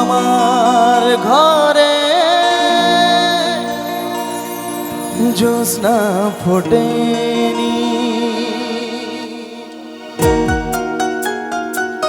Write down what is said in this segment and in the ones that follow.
আমার ঘরে। জোসনা ফোটে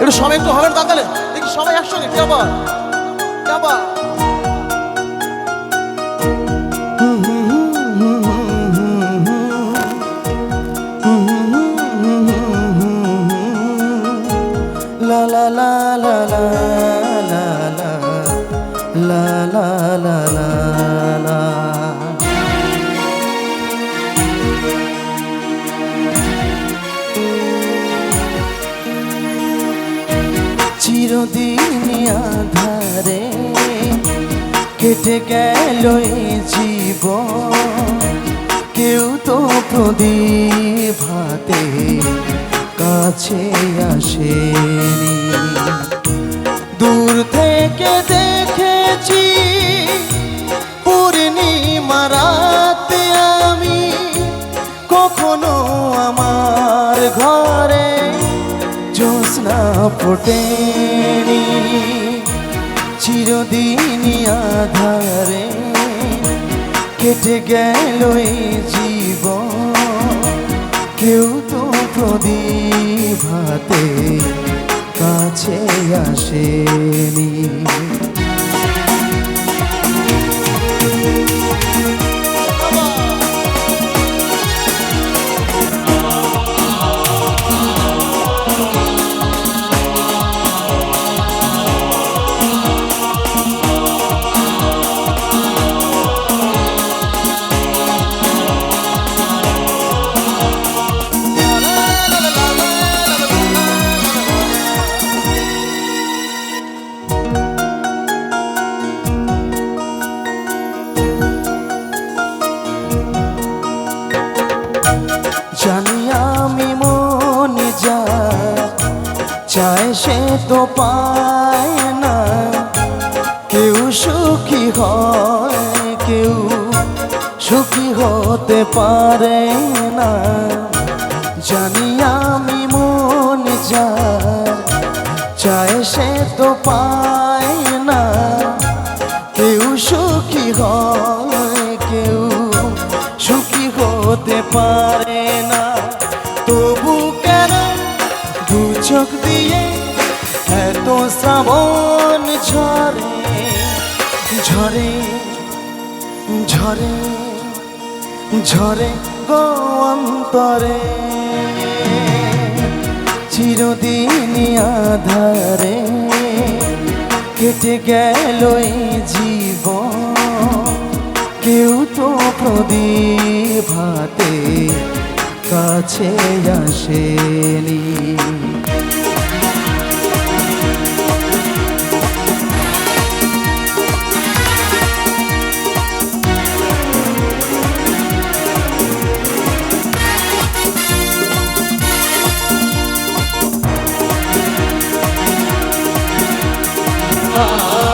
একটু সবাই একটু হবেন তাকালে দেখি সবাই একসঙ্গে, কে আবার? কে আবার? আধারে কেটে গেল জীবন। কেউ তো প্রদীপ হাতে কাছে আসেনি। দূর থেকে দেখেছি ফোটেনি চিরদিনই আধারে কেটে গেল জীব কেউ তো প্রদীপ হাতে কাছে আসেনি। আমি মন যা চায় সে তো পায় না। কেউ সুখী হয়, কেউ সুখী হতে পারে না। জানি আমি মন যা চায় সে তো পায় না। কেউ সুখী হয়, কেউ সুখী হতে পারে না। শ্রাবণ ঝরে ঝরে ঝরে ঝরে গো অন্তরে। চিরদিন আধারে কেটে গেল জীবন। কেউ তো প্রদীপ হাতে কাছে আসেনি। love.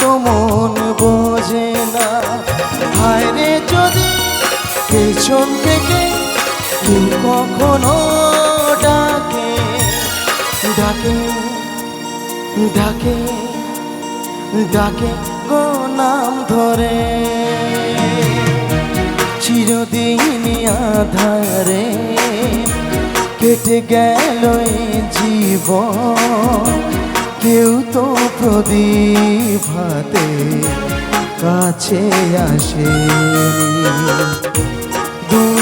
তো মন বোঝে না। হায় রে, যদি পেছন থেকে কেউ কখনো ডাকে ডাকে ডাকে ডাকে গো নাম ধরে। চিরদিন আধারে কেটে গেল জীবন। কেউ তো প্রদীপ হাতে কাছে আসে। দূর